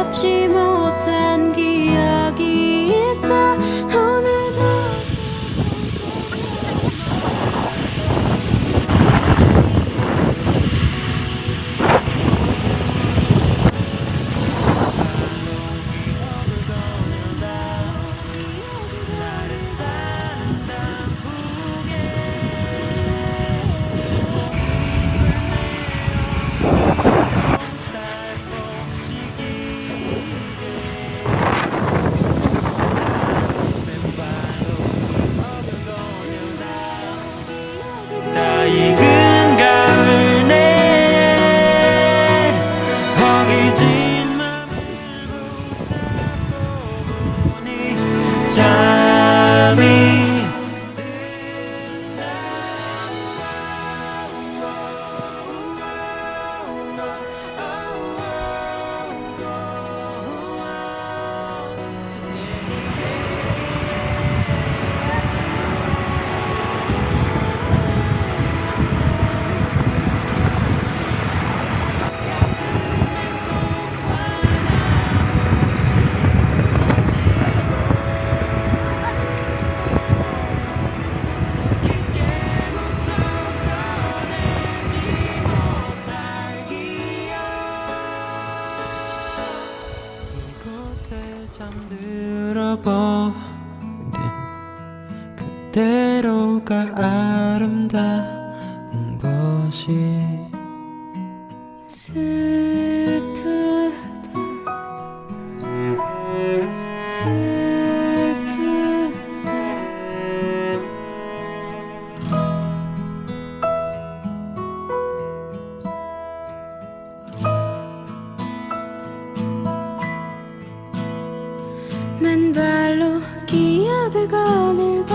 Snapchat 잠들어버린 그대로가 아름다운 것이 시간을